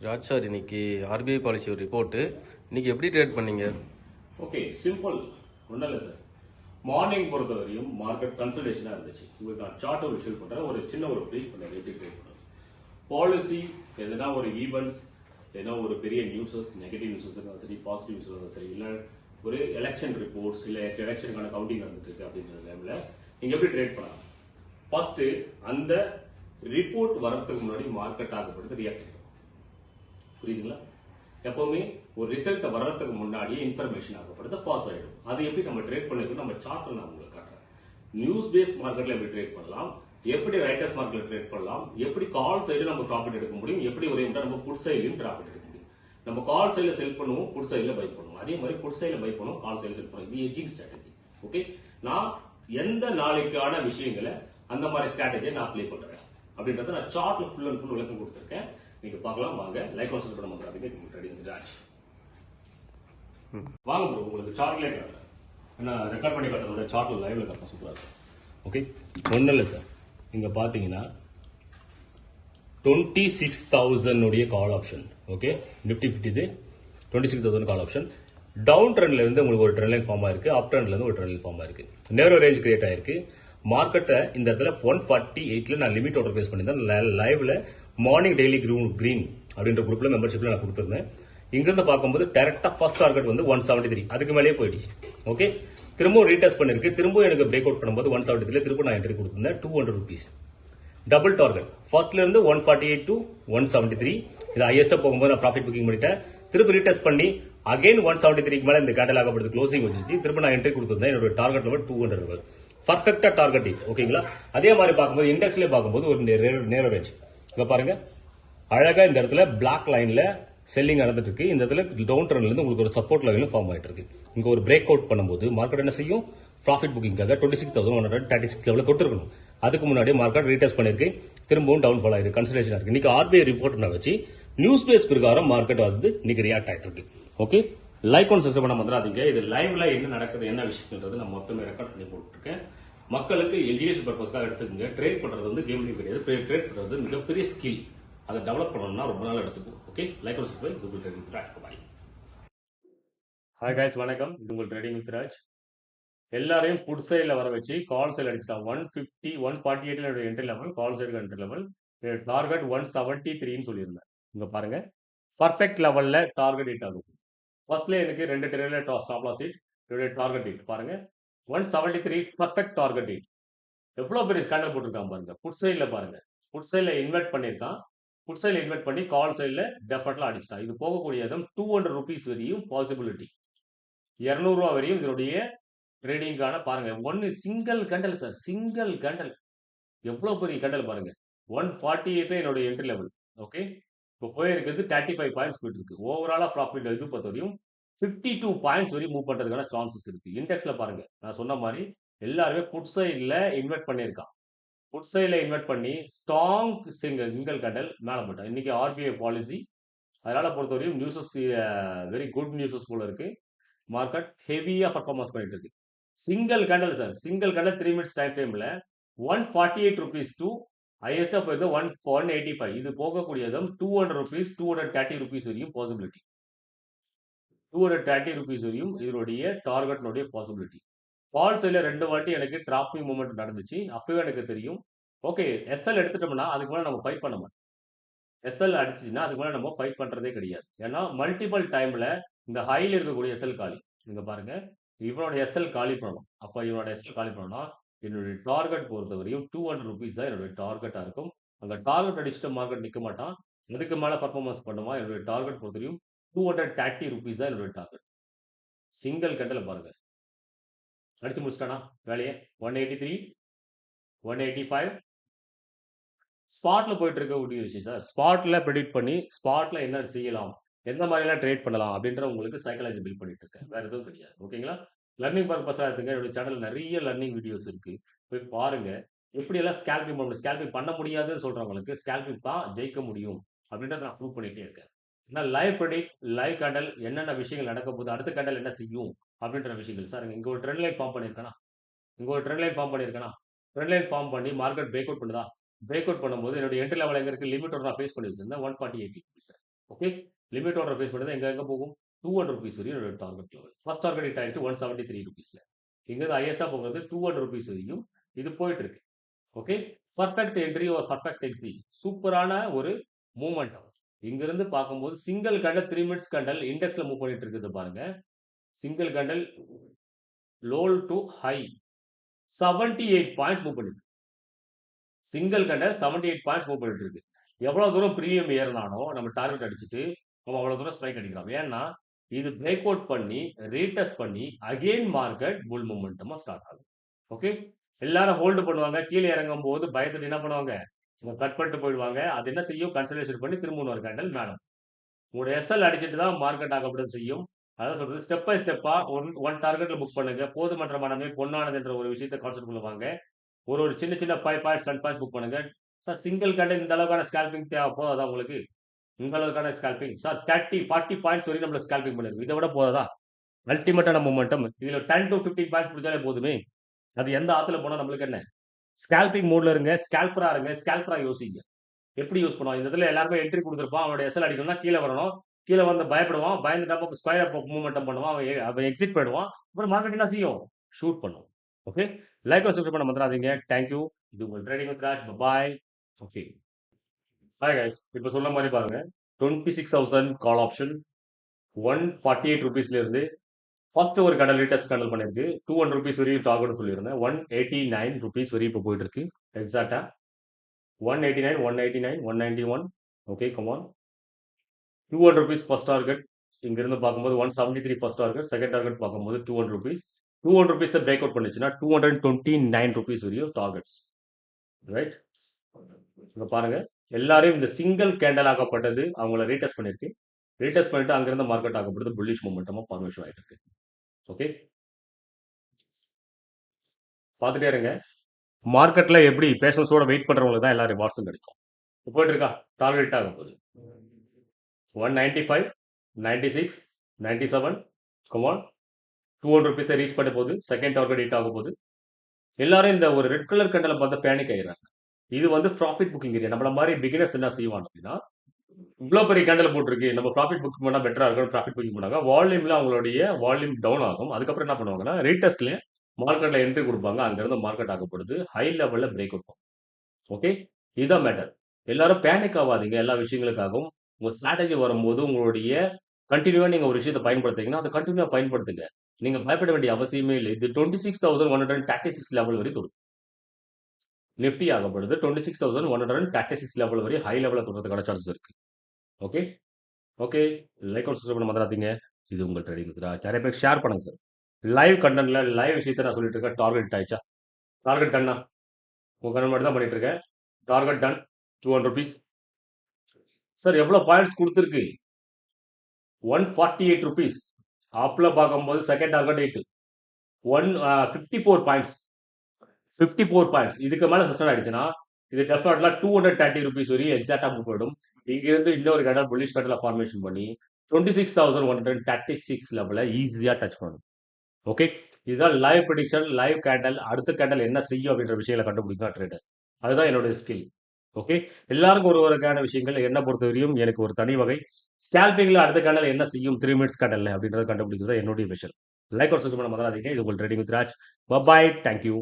Raj sir இன்னைக்கு RBI policy ஒரு report இன்னைக்கு எப்படி ட்ரேட் பண்ணீங்க? ஓகே சிம்பிள் ஒன்றும் இல்லை சார் மார்னிங் பொறுத்த வரையும் மார்க்கெட் கன்சல்டேஷனாக இருந்துச்சு. உங்களுக்கு நான் சார்ட் ஒரு விஷயம் பண்ணுறேன் ஒரு சின்ன ஒரு ப்ரீஃப் பண்ண எப்படி ட்ரேட் பண்ணுறேன் பாலிசி எதனா ஒரு ஈவெண்ட்ஸ் எதனா ஒரு பெரிய நியூஸஸ் நெகட்டிவ் நியூஸஸ் இருந்தாலும் சரி பாசிட்டிவ் நியூஸ் இருந்தாலும் சரி இல்லை ஒரு எலெக்ஷன் ரிப்போர்ட்ஸ் இல்லை எலெக்ஷனுக்கான கவுண்டிங் நடந்துட்டு இருக்கு அப்படின்ற டைமில் நீங்கள் எப்படி ட்ரேட் பண்ணலாம்? ஃபர்ஸ்ட் அந்த ரிப்போர்ட் வரதுக்கு முன்னாடி மார்க்கெட் ஆகப்படுது ரியாக்ட் புரியுதுங்களா? எப்பவுமே ஒரு ரிசல்ட் வர்றதுக்கு முன்னாடியே இன்ஃபர்மேஷன் ஆகப்படுது பாஸ் ஆயிடும். அது எப்படி நம்ம ட்ரேட் பண்ணிருக்கோம்? நம்ம சார்ட்ல நான் உங்களுக்கு காட்டுறேன். நியூஸ் பேஸ் மார்க்கெட்ல எப்படி ட்ரேட் பண்ணலாம்? எப்படி ரைட்டர்ஸ் மார்க்கெட்ல ட்ரேட் பண்ணலாம்? எப்படி கால் சைடு நம்ம ப்ராஃபிட் எடுக்க முடியும்? எப்படி ஒரே நம்ம புட் சைட்லயும் ப்ராஃபிட் எடுக்க முடியும்? நம்ம கால் சைடுல செல் பண்ணுவோம் புட் சைடுல பை பண்ணுவோம். அதே மாதிரி புட் சைடுல பை பண்ணுவோம் கால் சைடுல செல் பண்ணுவோம். இது எஜிங் ஸ்ட்ராட்டஜி ஓகே நான் எந்த நாளைக்கான விஷயங்களை அந்த மாதிரி ஸ்ட்ராட்டஜியை நான் அப்ளை பண்றேன் அப்படின்றத நான் சார்ட்ல ஃபுல் அண்ட் ஃபுல் விளக்கம் கொடுத்துருக்கேன். நீங்க பார்க்கலாம் வாங்க. லைக் ஹவுஸ் பண்ண மாட்டாங்க ரெடி வந்து ராஜ் வாங்க ப்ரோ உங்களுக்கு சார்ட்லேயே காட்டுறேன். ஏன்னா ரெக்கார்ட் பண்ணி காட்டுறதோட சார்ட்ல லைவ்ல காட்டுறேன் சூப்பரா இருக்கும். ஓகே ஒன்றும் இல்லை சார் இங்க பாத்தீங்கன்னா டுவெண்ட்டி சிக்ஸ் தௌசண்ட் உடைய call option okay Nifty fifty twenty six thousand call option down ட்ரெண்ட்ல இருந்து உங்களுக்கு ஒரு ட்ரெண்ட் லைன் ஃபார்ம் ஆயிருக்கு. அப் ட்ரெண்ட்ல இருந்து ஒரு ட்ரெண்ட் லைன் ஃபார்ம் ஆயிருக்கு. நேரோ ரேஞ்ச் கிரியேட் ஆயிருக்கு. மார்க்கெட்டை இந்த இடத்துல ஒன் ஃபார்ட்டி எயிட்ல நான் லிமிட் ஆர்டர் ஃபேஸ் பண்ணியிருந்தேன். லைவ்ல மார்னிங் டெய்லி க்ரூன் க்ரீன் அப்படின்ற குரூப்ல மெம்பர்ஷிப்ல நான் கொடுத்துருந்தேன். இங்கிருந்து பார்க்கும்போது டேரக்டா ஃபர்ஸ்ட் டார்கெட் வந்து ஒன் செவன்டி த்ரீ அதுக்கு மேலேயே போயிடுச்சு. ஓகே திரும்பவும் ரீடெஸ்ட் பண்ணிருக்கு. திரும்பவும் எனக்கு பிரேக் அவுட் பண்ணும்போது ஒன் செவன்டி த்ரீ திரும்ப நான் என்ட்ரி கொடுத்துருந்தேன். Two hundred rupees double target ஃபர்ஸ்ட்ல இருந்து one forty eight to one seventy three இது ஹையஸ்டா போகும்போது நான் ப்ராஃபிட் புக்கிங் பண்ணிட்டேன். திரும்ப ரீடெஸ்ட் பண்ணி அகைன் ஒன் செவன்டி த்ரீக்கு மேலே இந்த கேண்டல் ஆகப்படுது. க்ளோசிங் வச்சிருச்சு திரும்ப நான் என்ட்ரி கொடுத்துருந்தேன். என்னோட target level two hundred level பர்ஃபெக்டா டார்கெட் ஓகேங்களா அதே மாதிரி பார்க்கும்போது இண்டெக்ஸ்ல பார்க்கும்போது ஒரு நேர ரேஞ்ச் இங்க பாருங்க. அழகா இந்த இடத்துல பிளாக் லைன்ல செல்லிங் நடந்துட்டு இருக்கு இந்த இடத்துல டவுன் ட்ரெண்ட்ல இருந்து உங்களுக்கு ஒரு சப்போர்ட் லெவலும் ஃபார்ம் ஆயிட்டு இருக்கு இங்க ஒரு பிரேக் அவுட் பண்ணும்போது மார்க்கெட் என்ன செய்யும்? Profit புக்கிங்காக twenty six thousand one hundred thirty six லெவலில் தொட்டிருக்கணும் அதுக்கு முன்னாடி மார்க்கெட் ரீடெஸ்ட் பண்ணிருக்கு திரும்பவும் டவுன் ஃபால் ஆயிருக்கு. கன்சல்டேஷன் இருக்கு இன்னைக்கு ஆர்பிஐ ரிப்போர்ட் வச்சு நியூஸ் பேஸ் பிரகாரம் மார்க்கெட் வந்து இன்னைக்கு ரியாக்ட் ஆயிட்டு இருக்கு ஓகே லைக் ஒன் சப்ஸ்கிரைப் பண்ண வந்துடாதீங்க இது லைவ்ல என்ன நடக்குது என்ன விஷயம்ன்றது நான் மொத்தமே ரெக்கார்ட் பண்ணி போட்டுருக்கேன். மக்களுக்கு எஜுகேஷன் பர்பஸ்க்காக எடுத்துக்கோங்க. ட்ரேட் பண்ணுறது வந்து கேம்லிங் கிடையாது. ட்ரேட் பண்ணுறது மிகப்பெரிய ஸ்கில் அதை டெவலப் பண்ணணும்னா ரொம்ப நாள் எடுத்துக்கும். Okay like one subscribe Google trading Raj bye hi guys வணக்கம். இது உங்கள் ட்ரேடிங் வித்ராஜ் எல்லாரையும் புட் சைடில் வர வச்சு கால் சைடு அடிச்சிட்டான். ஒன் ஃபிஃப்டி ஒன் ஃபார்ட்டி எயிட்ல என்னோட entry level call side entry level target one seventy த்ரீன்னு சொல்லியிருந்தேன். இங்கே பாருங்க. பர்ஃபெக்ட் லெவலில் டார்கெட் ஹிட் ஆகும் ஃபர்ஸ்ட்ல எனக்கு ரெண்டு ட்ரெயில ஸ்டாப் லாஸ் ஹிட் என்னுடைய டார்கெட் ஹிட் பாருங்க. One seventy three perfect target hit எவ்வளோ பெரிய ஸ்கேண்டல் போட்டிருக்கான் பாருங்க. புட் சைடில் பாருங்க. புட் சைடில் இன்வெர்ட் பண்ணியிருக்கான். புட் சைடில் இன்வெர்ட் பண்ணி கால் சைடில் டெஃபர்ட்லாம் அடிச்சிட்டான். இது போகக்கூடியதும் டூ ஹண்ட்ரட் ருபீஸ் வரையும் பாசிபிலிட்டி இரநூறுவா வரையும் இதனுடைய ட்ரேடிங்கான பாருங்க. ஒன்னு single candle sir single candle எவ்வளோ பெரிய கண்டல் பாருங்க. ஒன் ஃபார்ட்டி எயிட் என்னோட என்ட்ரி லெவல் ஓகே இப்போ போயிருக்கிறது தேர்ட்டி ஃபைவ் பாயிண்ட்ஸ் போயிட்டு இருக்கு. ஓவராலாக ப்ராஃபிட் இது பொறுத்த வரையும் ஃபிஃப்டி டூ பாயிண்ட்ஸ் வரையும் மூவ் பண்ணுறதுக்கான சான்சஸ் இருக்குது இண்டெக்ஸில் பாருங்க. நான் சொன்ன மாதிரி எல்லாருமே புட் சைடில் இன்வெர்ட் பண்ணியிருக்கான். புட் சைடில் இன்வெர்ட் பண்ணி ஸ்ட்ராங் சிங்கிள் சிங்கல் கண்டல் மேலே போட்டான். இன்றைக்கி ஆர்பிஐ பாலிசி அதனால் பொறுத்தவரையும் நியூஸஸ் வெரி குட் நியூஸஸ் போல இருக்குது மார்க்கெட் ஹெவியாக பர்ஃபார்மன்ஸ் பண்ணிட்டு இருக்கு. Single candle sir single candle three minutes time டைமில் one forty eight rupees to ஹையஸ்டா போயிருந்தது ஒன் ஒன் எயிட்டி ஃபைவ் இது போகக்கூடியதும் two hundred rupees two hundred thirty rupees வரைக்கும் possibility two hundred thirty rupees வரையும் இதனுடைய டார்கெட்னுடைய possibility falls இல்லை ரெண்டு வாட்டி எனக்கு டிராப்பிங் மூமெண்ட் நடந்துச்சு. அப்பவே எனக்கு தெரியும். ஓகே எஸ்எல் எடுத்துட்டோம்னா அதுக்கு மேலே நம்ம ஃபைட் பண்ண மாட்டோம். எஸ்எல் அடிச்சுன்னா அதுக்கு மேலே நம்ம ஃபைட் பண்ணுறதே கிடையாது. ஏன்னா மல்டிபிள் டைமில் இந்த ஹையில் இருக்கக்கூடிய எஸ்எல் காலி. நீங்கள் பாருங்க. இவனோட எஸ்எல் காலி பண்ணணும். அப்போ இவனோட எஸ்எல் காலி பண்ணணும்னா என்னுடைய டார்கெட் பொறுத்த வரையும் டூ ஹண்ட்ரட் ருபீஸ் தான் என்னுடைய டார்கெட்டாக இருக்கும். அங்கே டார்கெட் அடிச்சுட்டு மார்க்கெட் நிற்க மாட்டான். அதுக்கு மேலே பர்ஃபார்மன்ஸ் பண்ணுமா என்னுடைய டார்கெட் பொறுத்தவரையும் டூ ஹண்ட்ரட் தேர்ட்டி ருபீஸ் தான் என்னோட டார்கெட் சிங்கிள் கட்டில் பாருங்கள் அடித்து முடிச்சிட்டானா? வேலையை. One eighty three one eighty five ஸ்பாட்டில் போயிட்டு இருக்க ஒரு விஷயம் சார். ஸ்பாட்டில் ப்ரெடிக்ட் பண்ணி ஸ்பாட்டில் என்ன செய்யலாம்? எந்த மாதிரிலாம் ட்ரேட் பண்ணலாம்? அப்படின்ற உங்களுக்கு சைக்காலஜி பில்ட் பண்ணிட்டு இருக்கேன். வேறு எதுவும் கிடையாது. ஓகேங்களா லர்னிங் பர்பஸாக இருக்குங்க என்னோட சேனல் நிறைய லர்னிங் வீடியோஸ் இருக்குது போய் பாருங்கள் எப்படி எல்லாம் ஸ்கேல்பிங் பண்ண ஸ்கேல்பிங் பண்ண முடியாதுன்னு சொல்கிறவங்களுக்கு ஸ்கேல்பிங் தான் ஜெயிக்க முடியும். அப்படின்றத நான் ப்ரூவ் பண்ணிகிட்டே இருக்கேன். ஏன்னா லைவ் ப்ரெடிக் லைவ் கண்டல் என்னென்ன விஷயங்கள் நடக்க போகுது அடுத்த கேண்டல் என்ன செய்யும் அப்படின்ற விஷயங்கள். சார் இங்கே ஒரு ட்ரெண்ட் லைன் ஃபார்ம் பண்ணியிருக்கேனா இங்கே ஒரு ட்ரெண்ட் லைன் ஃபார்ம் பண்ணியிருக்கேனா ட்ரெண்ட் லைன் ஃபார்ம் பண்ணி மார்க்கெட் பிரேக் அவுட் பண்ணுதா? பிரேக் அவுட் பண்ணும்போது என்னோட என்ட்ரி லெவல் எங்கே இருக்குது லிமிட் நான் ஃபேஸ் பண்ணி வச்சிருந்தேன் one forty eight okay limit order place பண்ணி எங்கே எங்கே போகும்? டூ ஹண்ட்ரட் ருபீஸ் வரையும் target level first target hit ஆயிடுச்சு ஒன் செவன்ட்டி த்ரீ ருபீஸில் இங்கே ஹையஸ்ட்டாக போகிறது டூ ஹண்ட்ரட் ருபீஸ் வரையும் இது போயிட்டு இருக்கு. ஓகே பர்ஃபெக்ட் என்ட்ரி ஒரு பர்ஃபெக்ட் எக்ஸி சூப்பரான ஒரு மூமெண்டம் இங்கிருந்து பார்க்கும்போது single candle three minutes candle இண்டெக்ஸ்ல move பண்ணிட்டு இருக்குது பாருங்க. Single candle low to high seventy eight points move பண்ணிருக்கு single candle seventy eight points move பண்ணிட்டு இருக்கு. எவ்வளவு தூரம் ப்ரீமியம் ஏறினானோ நம்ம டார்கெட் அடிச்சுட்டு நம்ம அவ்வளவு தூரம் ஸ்ட்ரைக் அடிக்கிறோம். ஏன்னா இது பிரேக் அவுட் பண்ணி ரீடெஸ்ட் பண்ணி அகைன் மார்க்கெட் புல் மூமெண்ட்டுமா ஸ்டார்ட் ஆகும் ஓகே எல்லாரும் ஹோல்டு பண்ணுவாங்க. கீழே இறங்கும் போது பயத்துட்டு என்ன பண்ணுவாங்க? கட் பண்ணிட்டு போயிடுவாங்க. அது என்ன செய்யும்? கன்சல்டேஷன் பண்ணி திரும்ப ஒரு கேண்டல் மேடம் உங்களோட எஸ்எல் அடிச்சுட்டு தான் மார்க்கெட் ஆகப்படும் செய்யும். அதாவது ஸ்டெப் பை ஸ்டெப்பாக ஒன் ஒன் டார்கெட்டில் புக் பண்ணுங்க. போதுமன்ற மனமே பொன்னானது என்ற ஒரு விஷயத்தை கான்செப்ட் பண்ணுவாங்க ஒரு ஒரு சின்ன சின்ன five points ten points book பண்ணுங்க. சார் சிங்கிள் கேண்டல் இந்த அளவுக்கான ஸ்கேல்பிங் தேவை அதான் உங்களுக்கு இந்த அளவுக்கான scalping sir thirty forty points வரையும் நம்மள ஸ்கேல்பிங் பண்ணிருக்கு இதை விட போதா அல்டிமேட்டான மூமெண்டம் இதில் டென் டு ஃபிஃப்டீன் பாயிண்ட் பிடிச்சாலே போதுமே. அது எந்த ஆற்றுல போனால் நம்மளுக்கு என்ன? ஸ்கேல்பிங் மோட்ல இருங்க ஸ்கேல்பரா இருங்க ஸ்கேல்பரா யோசிங்க. எப்படி யூஸ் பண்ணுவோம்? இந்த இடத்துல எல்லாருமே என்ட்ரி கொடுத்துருப்பான் அவனோட எஸ்எல் அடிக்கணும்னா கீழே வரணும். கீழே வந்து பயப்படுவான். பயந்துட்டப்ப ஸ்கொயர் அப் மூவ்மெண்ட் பண்ணுவான். அவன் அவன் எக்ஸிட் போயிடுவான். அப்புறம் மார்க்கெட் என்ன செய்யும்? ஷூட் பண்ணும். ஓகே லைக் சப்ஸ்கிரைப் பண்ண மறந்துடாதீங்க. தேங்க்யூ இது உங்கள் trading with Raj Bhai okay bye guys இப்போ சொன்ன மாதிரி பாருங்க. Twenty six thousand call option one forty eight ருபீஸ்லேருந்து first ஒரு கடல் லேட்டஸ்ட் கடல் பண்ணிருக்கு. டூ ஹண்ட்ரட் ருபீஸ் வரையும் ஆகும்னு சொல்லியிருந்தேன். ஒன் எயிட்டி நைன் ருபீஸ் வரையும் இப்போ போயிட்டு இருக்கு எக்ஸாக்டா one eighty nine one eighty nine one ninety one okay come on two hundred rupees first target இங்கிருந்து பார்க்கும்போது one seventy three first target second target பார்க்கும்போது two hundred rupees two hundred rupees break out பண்ணிச்சுன்னா two hundred twenty nine rupees வரையும் targets right இங்கே பாருங்க. எல்லாரையும் இந்த single candle ஆகப்பட்டது அவங்கள retest பண்ணிருக்கு. ரீடெஸ்ட் பண்ணிட்டு அங்கிருந்து மார்க்கெட் ஆகப்படுது புல்லிஷ் மூமெண்டமா ஃபார்மேஷன் ஆகிட்டு இருக்கு ஓகே பார்த்துட்டே இருங்க. மார்க்கெட்ல எப்படி பேஷன்ஸோட வெயிட் பண்றவங்களுக்கு தான் எல்லாரும் ரிவார்ட்ஸும் கிடைக்கும். இப்போ போயிட்டு இருக்கா டார்கெட் ஆக போகுது one ninety five ninety six ninety seven come on two hundred ருபீஸை reach பண்ண போகுது. செகண்ட் டார்கெட் ஹிட் ஆக போகுது எல்லாரும் இந்த ஒரு ரெட் கலர் கண்டலை பார்த்து பேனிக் ஆயிடுறாங்க. இது வந்து ப்ராஃபிட் புக்கிங் ஏரியா நம்மள மாதிரி பிகினர்ஸ் என்ன செய்வான் அப்படின்னா இவ்வளோ பெரிய கேண்டில் போட்டிருக்கு. நம்ம ப்ராஃபிட் புக் பண்ணால் பெட்டராக இருக்கும் ப்ராஃபிட் புக்கிங் பண்ணாங்க. வால்யூமில் அவங்களுடைய வால்யூம் டவுன் ஆகும். அதுக்கப்புறம் என்ன பண்ணுவாங்கன்னா ரீடெஸ்ட்லேயே மார்க்கெட்டில் என்ட்ரி கொடுப்பாங்க. அங்கேருந்து மார்க்கெட் ஆகப்படுது ஹை லெவலில் பிரேக் அவுட் ஓகே இதுதான் மேட்டர் எல்லாரும் பேனிக் ஆகாதீங்க. எல்லா விஷயங்களுக்காகவும். உங்கள் ஸ்ட்ராட்டஜி வரும்போது உங்களுடைய கண்டினியூவாக நீங்கள் ஒரு விஷயத்தை பயன்படுத்துறீங்கன்னா அதை கண்டினியூவாக பயன்படுத்துங்க. நீங்கள் பயப்பட வேண்டிய அவசியமே இல்லை. இது twenty six thousand one hundred thirty six level வரை தொடுது. Nifty ஆகப்படுது. Twenty six thousand one hundred thirty six level வரை ஹை லெவலில் தொடுறதுக்கான சான்சஸ் இருக்குது okay okay like out subscribe பண்ண மறந்துடாதீங்க. இது உங்கள் ட்ரேடிங் நிறைய பேர் ஷேர் பண்ணுங்க சார் லைவ் கண்டென்ட்ல லைவ் விஷயத்தை நான் சொல்லிட்டு இருக்கேன். டார்கெட் ஆயிடுச்சா? டார்கெட் டன்னா உங்க கண்ணன் மட்டும் தான் பண்ணிட்டு இருக்கேன். Target done two hundred rupees sir எவ்வளோ பாயிண்ட்ஸ் கொடுத்துருக்கு? ஒன் ஃபார்ட்டி எயிட் ருபீஸ் ஆப்பில் பார்க்கும்போது second target eight one fifty four points fifty four points இதுக்கு மேலே சஸ்டன் ஆயிடுச்சுன்னா இது டெஃபினட்லாம் டூ ஹண்ட்ரட் தேர்ட்டி ருபீஸ் வரையும் எக்ஸாக்டாக போயிடும். இங்கிருந்து இன்னொரு கடல் புல்லிஷ் கடலை ஃபார்மேஷன் பண்ணி twenty six thousand one hundred thirty six லெவலில் ஈஸியாக டச் பண்ணும் ஓகே இதுதான் லைவ் ப்ரிடிக்ஷன் லைவ் கேண்டல் அடுத்த கேண்டல் என்ன செய்யும் அப்படின்ற விஷயங்களை கண்டுபிடிக்கும் ட்ரேடர் அதுதான் என்னோட ஸ்கில் ஓகே எல்லாருக்கும் ஒரு வகையான விஷயங்கள் என்ன பொறுத்தவரையும் எனக்கு ஒரு தனி வகை. ஸ்கேல்பிங்ல அடுத்த கேண்டல் என்ன செய்யும்? த்ரீ மினிட்ஸ் கேண்டல் அப்படின்றத கண்டுபிடிக்கிறது என்னுடைய விஷயம் லைக் ஒரு சிஸ்டம் பண்ண மறந்துடாதீங்க இது உங்கள் trading with Raj Bhai thank you